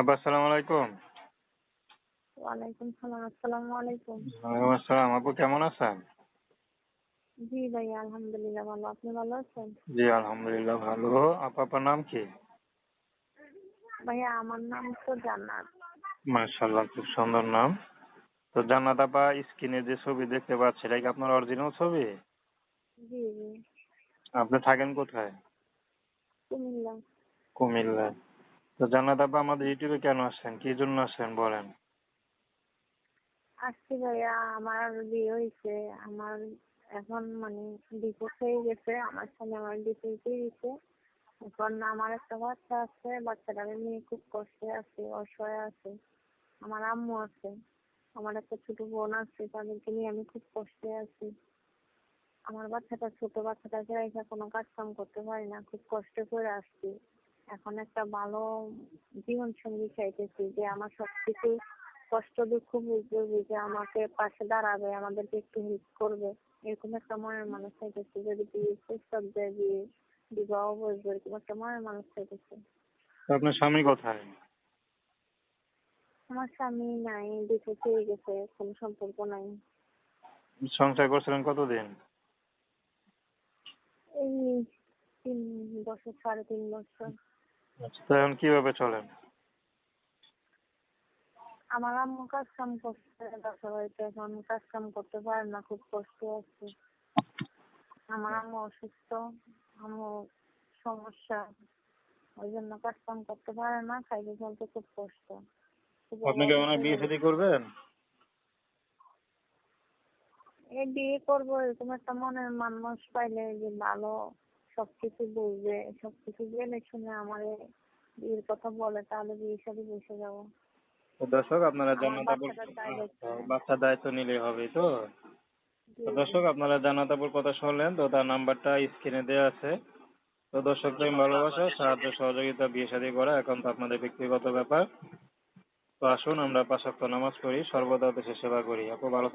আপা আসসালামু আলাইকুম। ওয়ালাইকুম সালাম আসসালামু আলাইকুম। ওয়ালাইকুম আসসালাম। আপু কেমন আছেন? জি ভাই আলহামদুলিল্লাহ ভালো। আপনি ভালো আছেন? জি আলহামদুলিল্লাহ ভালো। আপা আপনার নাম কি? ভাইয়া আমার নাম তো জান্নাত। মাশাআল্লাহ খুব সুন্দর নাম। তো জান্নাত আপা স্ক্রিনে যে ছবি দেখতে পাচ্ছি এটা কি আপনার অরিজিনাল ছবি? জি জি। আপনি থাকেন কোথায়? কুমিল্লা। কুমিল্লায়। জান্নাত আপা আমাদের ইউটিউবে কেন আসছেন? কি জন্য আসছেন বলেন? আসছি ভাইয়া, আমার বিয়ে হয়েছে আমার এখন মানে ডিভোর্স হয়ে গেছে। আমার সাথে আমার ডিভোর্স হয়ে গেছে। এখন আমার একটা বাচ্চা আছে। বাচ্চাটাকে নিয়ে খুব কষ্টে আছে, অসহায় আছে। আমার আম্মু আছে। আমার একটা ছোট বোন আছে। তাদেরকে নিয়ে আমি খুব কষ্টে আছি। আমার বাচ্চাটা, ছোট বাচ্চাটাকে রেখে কোনো কাজ কাম করতে পারি না। খুব কষ্ট করে আসছি। এখন একটা ভালো জীবন সঙ্গী চাইতেছি যে আমার সবকিছু কষ্ট দুঃখ বুঝবে বুঝে আমাকে পাশে দাঁড়াবে আমাদেরকে একটু হেল্প করবে। এরকম একটা মনের মানুষ চাইতেছি। যদি বিয়ে প্রস্তাব দেয় বিয়ে বিবাহ বসবে এরকম একটা মনের মানুষ চাইতেছে। আপনার স্বামী কোথায়? আমার স্বামী নাই ডিভোর্স হয়ে গেছে কোনো সম্পর্ক নাই। সংসার করছিলেন কতদিন? এই তিন বছর সাড়ে তিন বছর। আচ্ছা তো এখন কীভাবে চলেন? আমার আম্মু কাজ কাম করছে বাসা বাড়িতে এখন কাজ কাম করতে পারে না খুব কষ্ট আছে। আমার আম্মু অসুস্থ আম্মু সমস্যা ওই জন্য কাজ কাম করতে পারে না খাইতে চলতে খুব কষ্ট। আপনি কি মানে বিয়ে শাদী করবেন? এই বিয়ে করব এরকম একটা মনের মানুষ পাইলে যে ভালো সবকিছু বুঝবে সবকিছু জেনে শুনে আমারে বিয়ের কথা বলে তাহলে বিয়ের সাথে বসে যাব। দর্শক আপনারা আমার জান্নাত আপুর দায়িত্ব। নিলেই হবে তো? তো দর্শক আপনারা জান্নাত আপুর কথা শুনলেন তো তার নাম্বারটা স্ক্রিনে দেওয়া আছে। তো দর্শক প্রেম ভালোবাসা সাহায্য সহযোগিতা বিয়ে শাদী করা এখন তো আপনাদের ব্যক্তিগত ব্যাপার। তো আসুন আমরা পাঁচ ওয়াক্ত নামাজ পড়ি সর্বদা দেশের সেবা করি। আপু ভালো